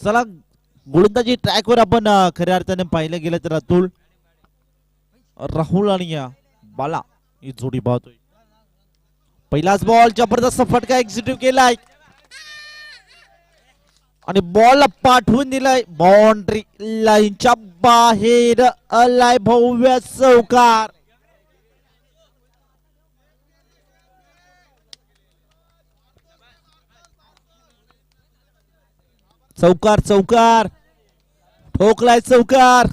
चला गोलंदाजी ट्रॅकवर आपण खऱ्या अर्थाने पाहिलं गेलं तर अतुल राहुल आणि बाला ही जोडी पाहतोय. पहिलाच बॉल जबरदस्त फटका एक्झिक्यूट केलाय. आणि बॉल पाठवून दिलाय. बाउंड्री लाईनच्या बाहेर अलाय भव्य चौकार. चौकार चौकार. ठोकलाय चौकार.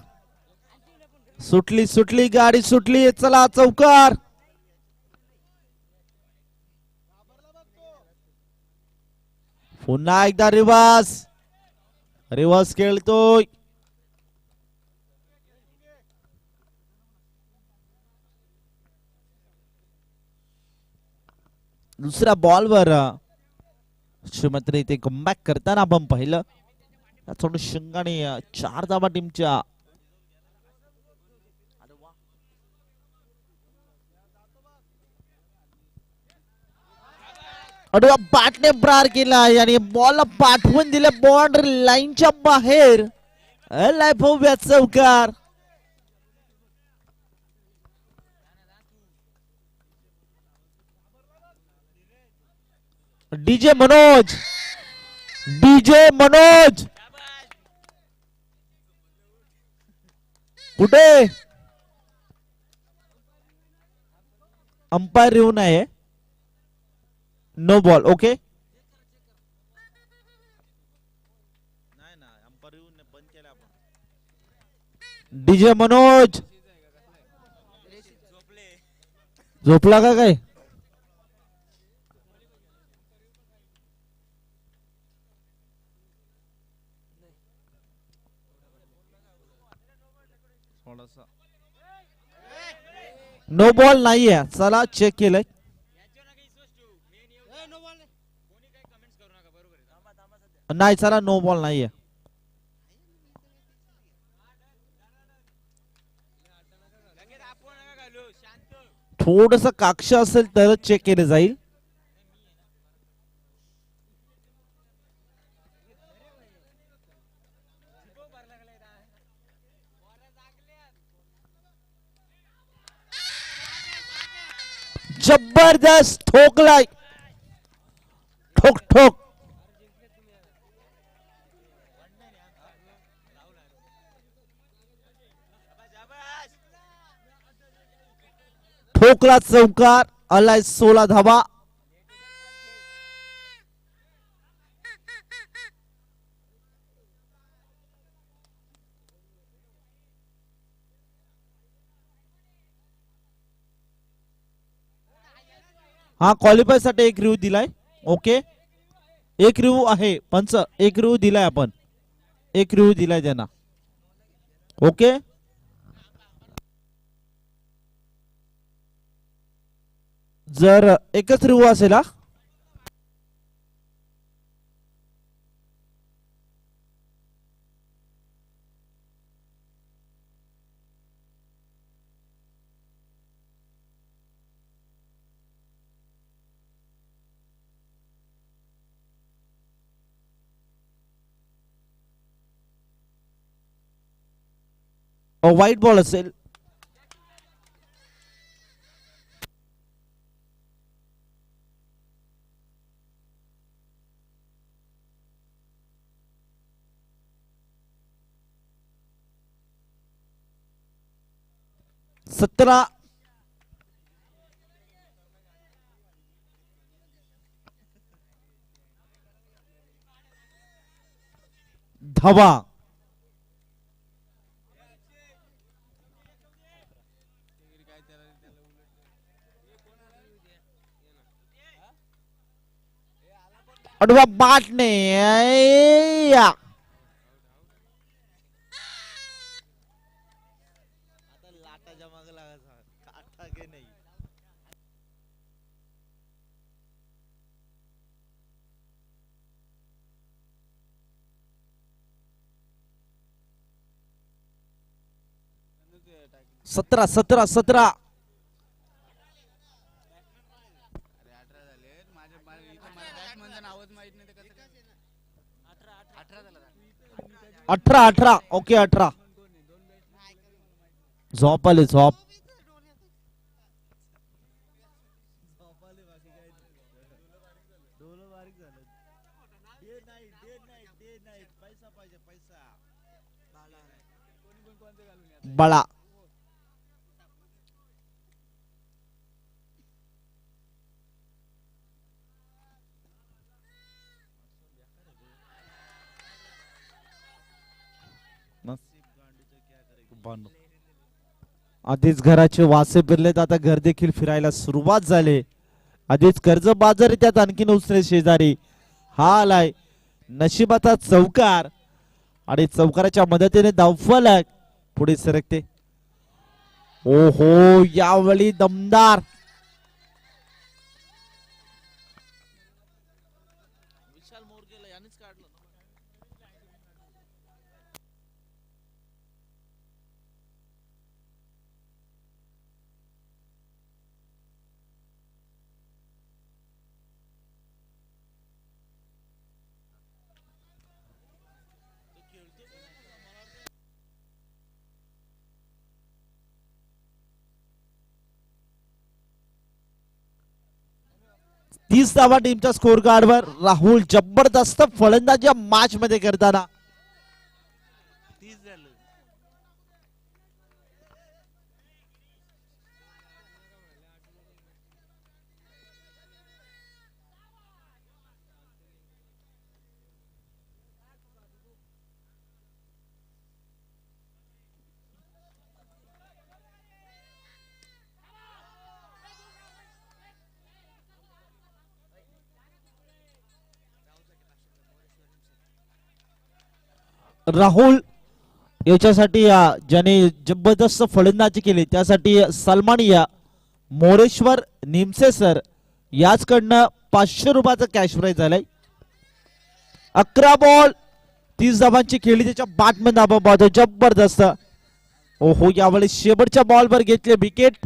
सुटली सुटली गाडी सुटली. चला चौकार. पुन्हा एकदा रिवास रिवास खेळतोय. दुसऱ्या बॉलवर श्रीमंत्री ते कमबॅक करताना आपण पाहिलं. थोडं शिंगाने चार धावा टीमच्या. अडवा बॅटने प्रार केला आणि बॉल पाठवून दिले बॉन्ड लाईनच्या बाहेर. लाईफ चौकार. DJ Manoj DJ Manoj. कुठे? अंपायर येऊन आहे no ball okay DJ Manoj. झोपला का काय? नो बॉल नाहीये. चला चेक केलंय. नाही चला नो बॉल नाहीये. थोडस काक्ष असेल तरच चेक केले जाईल. जबरदस्त ठोकलाय. ठोक ठोक. ठोकला चौकार आलाय सोळा धावा. हा क्वालिफायसाठी एक रिव्ह दिलाय. ओके एक रिव्ह आहे. पंच एक रिव्ह दिलाय आपण. एक रिव्ह दिलाय त्यांना. ओके जर एकच रिव्ह असेल हा व्हाईट बॉल असेल सतरा. धावा. अडवा बाटणे सतरा सतरा सतरा. अठरा अठरा ओके अठरा झोप आले झोप बळा आधीच घराचे वासे फिरलेत आता घर देखील फिरायला सुरुवात झाली. आधीच कर्ज बाजारी त्यात आणखीन उसरे शेजारी. हा आलाय नशिबाचा चौकार. आणि चौकाराच्या मदतीने धावफलक पुढे सरकते. ओहो यावेळी दमदार. तीस धावा टीमच्या स्कोर कार्डवर राहुल जबरदस्त फलंदाजी मॅच मध्ये करताना. राहुल याच्यासाठी ज्याने जबरदस्त फलंदाजी केली त्यासाठी सलमानिया मोरेश्वर निमसे सर याचकडनं पाचशे रुपयाचं कॅश प्राईज झालंय. अकरा बॉल तीस धाबांची खेळी त्याच्या बॅटमॅन धाबा पाहतो जबरदस्त. ओहो यावेळी शेवटच्या बॉलवर घेतले विकेट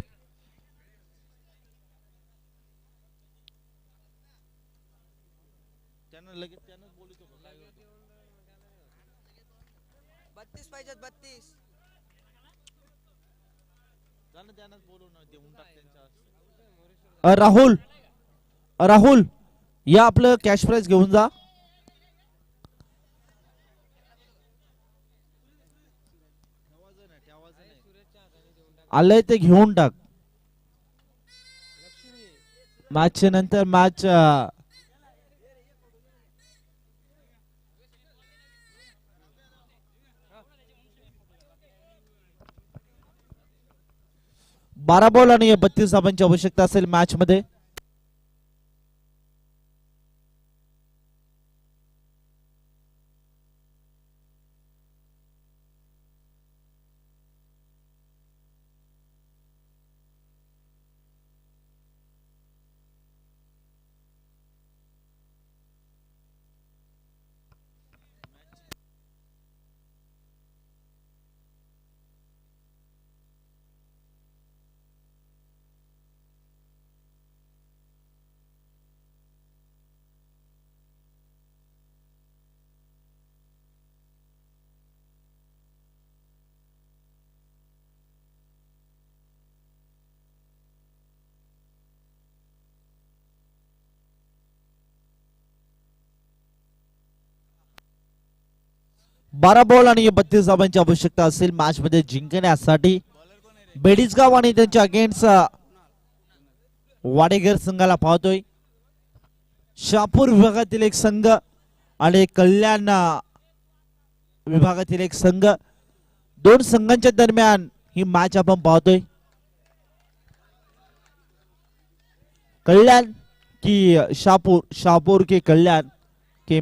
बत्तीस पाहिजेत बत्तीस अ, राहुल. राहुल या आपलं कॅश प्राईज घेऊन जा. आलंय ते घेऊन टाक. मॅच नंतर मॅच बारा बॉल आणि बत्तीस धावांची आवश्यकता असेल मॅच मध्ये. बारा बॉल आणि बत्तीस धावांची आवश्यकता असेल. मॅच मध्ये जिंकण्यासाठी बेडीसगाव आणि त्यांच्या अगेन्स्ट वाडेघर संघाला पाहतोय. शापूर विभागातील एक संघ आणि कल्याण विभागातील एक संघ. दोन संघांच्या दरम्यान ही मॅच आपण पाहतोय. कल्याण की शापूर शापूर के कल्याण के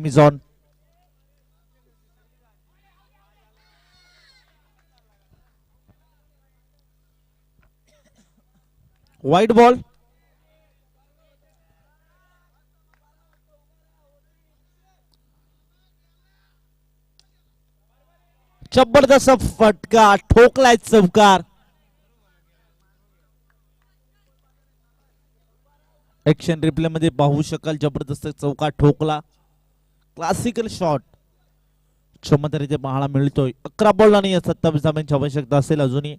मिझॉन व्हाईट बॉल जबरदस्त फटका ठोकलाय चौकार. ऍक्शन रिप्ले मध्ये पाहू शकाल जबरदस्त चौका ठोकला. क्लासिकल शॉट क्षमतेने पाहायला मिळतोय. अकरा बॉल आणि सत्तावीस धाब्यांची आवश्यकता असेल अजूनही.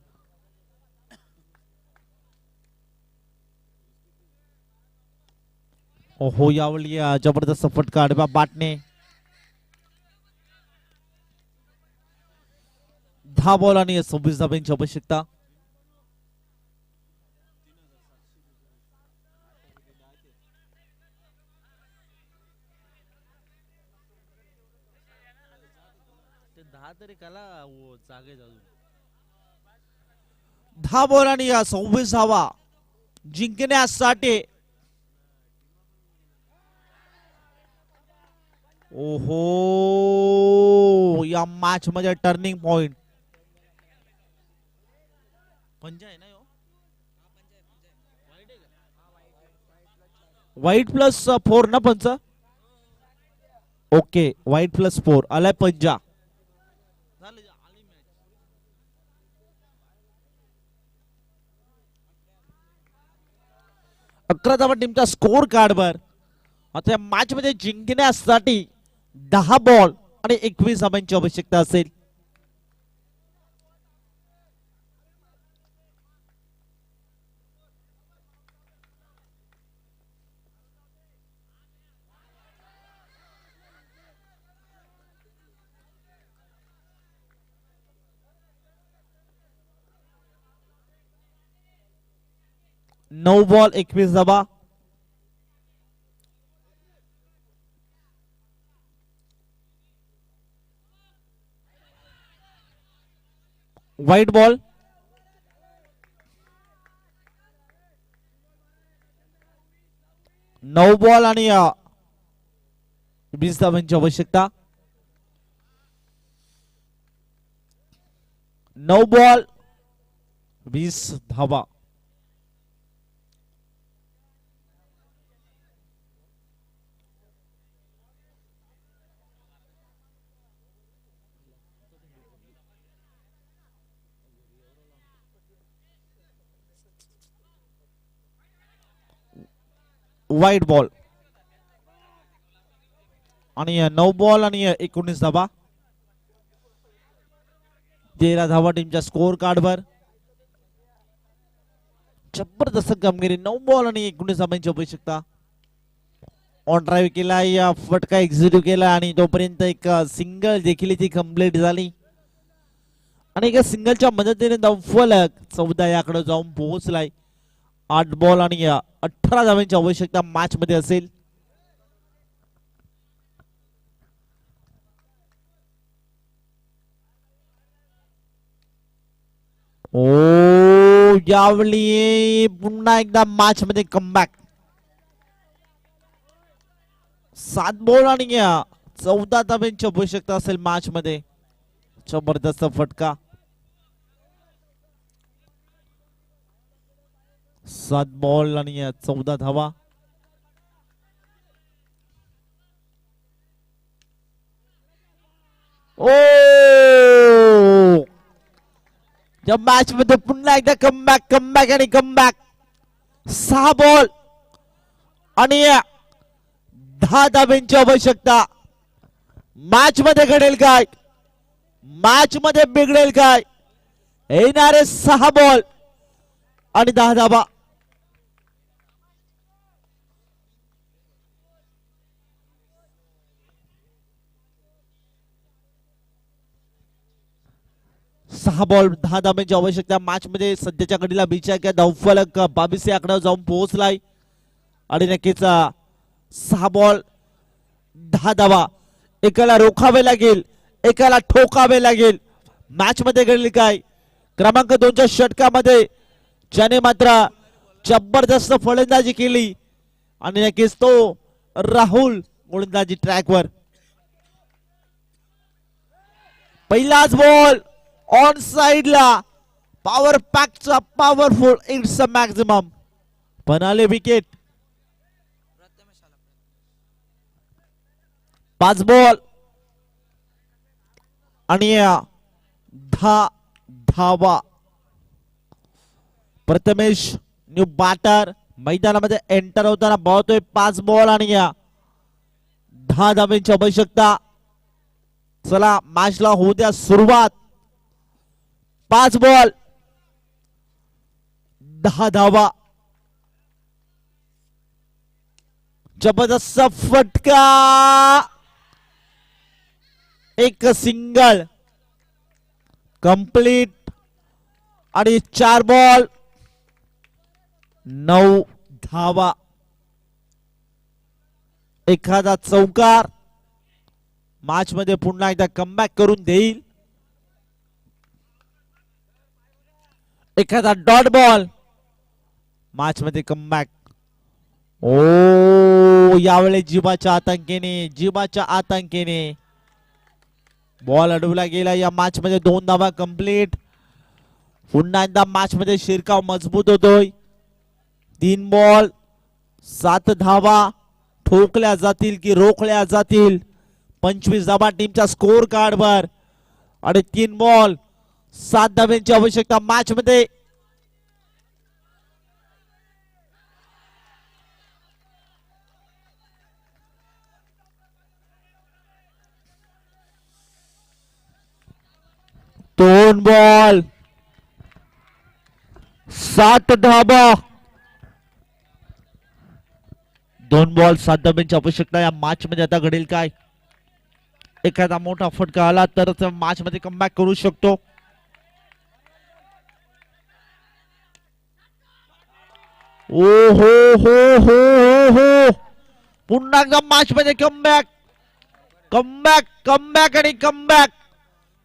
ओहो यावेळी जबरदस्त फटका आडव्या बाटणे. दहा बॉल आणि सव्वीस धाब्यांची आवश्यकता. दहा बॉल आणि सव्वीस धावा. जिंकण्यासाठी ओहो या मॅच मध्ये टर्निंग पॉइंट पंजा आहे ना प्लस फोर ना पंच? ओके व्हाईट प्लस फोर आलाय पंजा. अकरा धावा टीमच्या स्कोर कार्डवर आता या मॅच मध्ये जिंकण्यासाठी दहा बॉल आणि एकवीस धाबांची आवश्यकता असेल. नऊ बॉल एकवीस धाबा व्हाईट बॉल नऊ बॉल आणि वीस धावांची आवश्यकता. नऊ बॉल वीस धावा वाईट बॉल आणि नऊ बॉल आणि एकोणीस धावा तेरा धावा टीमच्या स्कोर कार्डवर जबरदस्त कामगिरी नऊ बॉल आणि एकोणीस धाबांची आवश्यकता ऑन ड्राईव्ह केला या फटका एक्झिक्यूट केला आणि तोपर्यंत एक सिंगल देखील ती कंप्लीट झाली आणि एका सिंगलच्या मदतीने फलक चौदा याकडे जाऊन पोहोचलाय आठ बॉल आणि अठरा धावांची आवश्यकता मॅच मध्ये असेल. ओ यावेळी पुन्हा एकदा मॅच मध्ये कमबॅक सात बॉल आणि चौदा धाब्यांची आवश्यकता असेल मॅच मध्ये. जबरदस्त फटका. सात बॉल आणि चौदा धावा. ओ! या मॅच मध्ये पुन्हा एकदा कमबॅक कमबॅक आणि कमबॅक सहा बॉल आणि दहा धाब्यांची आवश्यकता. मॅच मध्ये घडेल काय? मॅच मध्ये बिघडेल काय? येणारे सहा बॉल आणि दहा धाबा सहा बॉल दहा धाब्यांची आवश्यकता. मॅच मध्ये सध्याच्या घडीला बिचार किंवा धावफलक बावीस या आकड्यावर जाऊन पोहोचलाय. आणि नक्कीच सहा बॉल दहा धावा. एकाला रोखावे लागेल एकाला ठोकावे लागेल. मॅच मध्ये घडली काय? क्रमांक दोनच्या षटकामध्ये ज्याने मात्र जबरदस्त फलंदाजी केली. आणि नक्कीच तो राहुल गोलंदाजी ट्रॅकवर पहिलाच बॉल ऑन साइडला पॉवर पॅकचा पॉवरफुल इट्स अ मॅक्झिमम पण आले विकेट पाच बॉल आणि अं, दहा धावा प्रथमेश न्यू बॅटर मैदानामध्ये एंटर होताना बळतोय पाच बॉल आणि या दहा धाव्यांची आवश्यकता. चला मॅचला होऊ द्या सुरुवात. पाच बॉल. दहा धावा. जबरदस्त फटका. एक सिंगल. कंप्लीट. आणि चार बॉल. नऊ धावा. एखादा चौकार. मॅच मध्ये पुन्हा एकदा कमबॅक करून देईल. एखादा डॉट बॉल. मॅच मध्ये कमबॅक ओ यावेळेस जिबाच्या आतंकेने जिबाच्या आतंकेने. बॉल अडवला गेला. या मॅच मध्ये दोन धावा कंप्लीट पुन्हा एकदा मॅच मध्ये शिरकाव मजबूत होतोय. तीन बॉल सात धावा. ठोकल्या जातील की रोखल्या जातील? पंचवीस धावा टीमच्या स्कोर कार्ड वर. आणि तीन बॉल सात धाब्यांची आवश्यकता मॅच मध्ये दोन बॉल. सात धाबा. दोन बॉल सात धाब्यांची आवश्यकता या मॅच मध्ये आता घडेल काय? एखादा मोठा फटका आला तर मॅच मध्ये कमबॅक करू शकतो. ओ हो हो हो हो. हो पुन्हा एकदा मॅच मध्ये कमबॅक कमबॅक कमबॅक आणि कमबॅक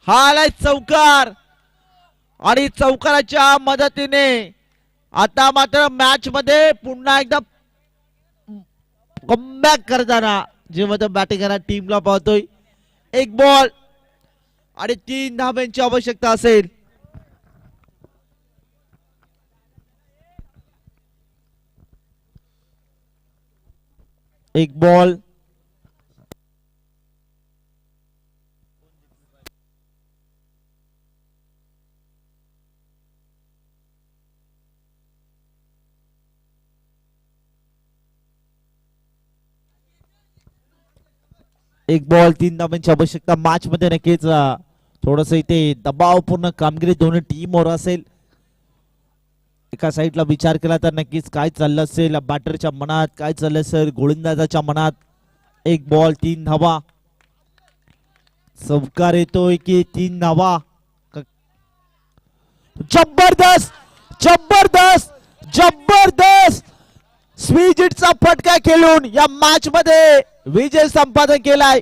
हा आलाय चौकार. आणि चौकाराच्या मदतीने आता मात्र मॅच मध्ये पुन्हा एकदा कमबॅक करताना जेव्हा तो बॅटिंग करणार टीमला पाहतोय. एक बॉल आणि तीन धाब्यांची आवश्यकता असेल. एक बॉल एक बॉल तीन धाब्यांची आवश्यकता. मॅच मध्ये नक्कीच थोडस इथे दबावपूर्ण कामगिरी दोन्ही टीमवर असेल. एका साईडला विचार केला तर नक्कीच काय चाललं असेल? बॅटरच्या मनात काय चाललं असेल? गोलंदाजाच्या मनात एक बॉल तीन धावा. चौकार येतोय की तीन धावा. जबरदस्त! जबरदस्त! जबरदस्त! स्वीजिटचा फटका खेळून या मॅच मध्ये विजय संपादन केलाय.